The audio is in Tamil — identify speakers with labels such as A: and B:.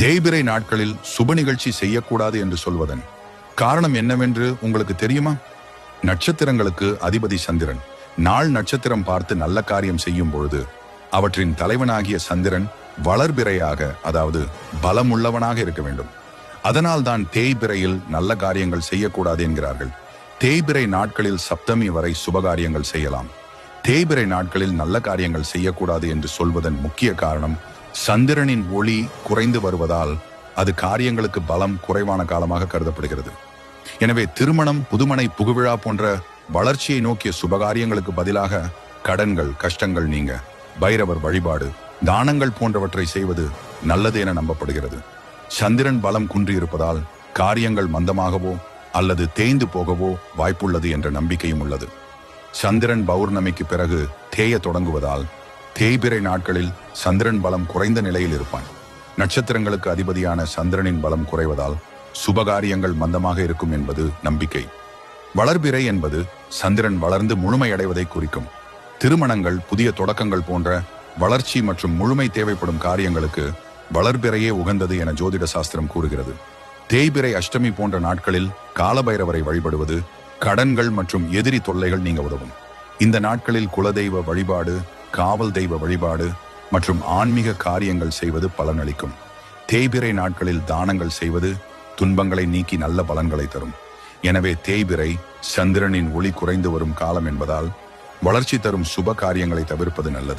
A: தேய்பிரை நாட்களில் சுப நிகழ்ச்சி செய்யக்கூடாது என்று சொல்வதன் காரணம் என்னவென்று உங்களுக்கு தெரியுமா? நட்சத்திரங்களுக்கு அதிபதி சந்திரன். நாள் நட்சத்திரம் பார்த்து நல்ல காரியம் செய்யும் பொழுது அவற்றின் தலைவனாகிய சந்திரன் வளர்பிறையாக அதாவது பலமுள்ளவனாக இருக்க வேண்டும். அதனால் தான் தேய்பிரையில் நல்ல காரியங்கள் செய்யக்கூடாது என்கிறார்கள். தேய்பிரை நாட்களில் சப்தமி வரை சுபகாரியங்கள் செய்யலாம். தேய்பிரை நாட்களில் நல்ல காரியங்கள் செய்யக்கூடாது என்று சொல்வதன் முக்கிய காரணம் சந்திரனின் ஒளி குறைந்து வருவதால் அது காரியங்களுக்கு பலம் குறைவான காலமாக கருதப்படுகிறது. எனவே திருமணம் புதுமனை புகுவிழா போன்ற வளர்ச்சியை நோக்கிய சுபகாரியங்களுக்கு பதிலாக கடன்கள் கஷ்டங்கள் நீங்க. பைரவர் வழிபாடு தானங்கள் போன்றவற்றை செய்வது நல்லது என நம்பப்படுகிறது. சந்திரன் பலம் குன்றியிருப்பதால் காரியங்கள் மந்தமாகவோ அல்லது தேய்ந்து போகவோ வாய்ப்புள்ளது என்ற நம்பிக்கையும் உள்ளது. சந்திரன் பௌர்ணமிக்கு பிறகு தேய தொடங்குவதால் தேய்பிறை நாட்களில் சந்திரன் பலம் குறைந்த நிலையில் இருப்பான். நட்சத்திரங்களுக்கு அதிபதியான சந்திரனின் பலம் குறைவதால் சுபகாரியங்கள் மந்தமாக இருக்கும் என்பது நம்பிக்கை. வளர்பிறை என்பது சந்திரன் வளர்ந்து முழுமையடைவதை குறிக்கும். திருமணங்கள் புதிய தொடக்கங்கள் போன்ற வளர்ச்சி மற்றும் முழுமை தேவைப்படும் காரியங்களுக்கு வளர்பிறையே உகந்தது என ஜோதிட சாஸ்திரம் கூறுகிறது. தேய்பிறை அஷ்டமி போன்ற நாட்களில் காலபைரவரை வழிபடுவது கடன்கள் மற்றும் எதிரி தொல்லைகள் நீங்க உதவும். இந்த நாட்களில் குலதெய்வ வழிபாடு காவல் தெய்வ வழிபாடு மற்றும் ஆன்மீக காரியங்கள் செய்வது பலனளிக்கும். தேய்பிறை நாட்களில் தானங்கள் செய்வது துன்பங்களை நீக்கி நல்ல பலன்களை தரும். எனவே தேய்பிறை சந்திரனின் ஒளி குறைந்து வரும் காலம் என்பதால் வளர்ச்சி தரும் சுப காரியங்களை தவிர்ப்பது நல்லது.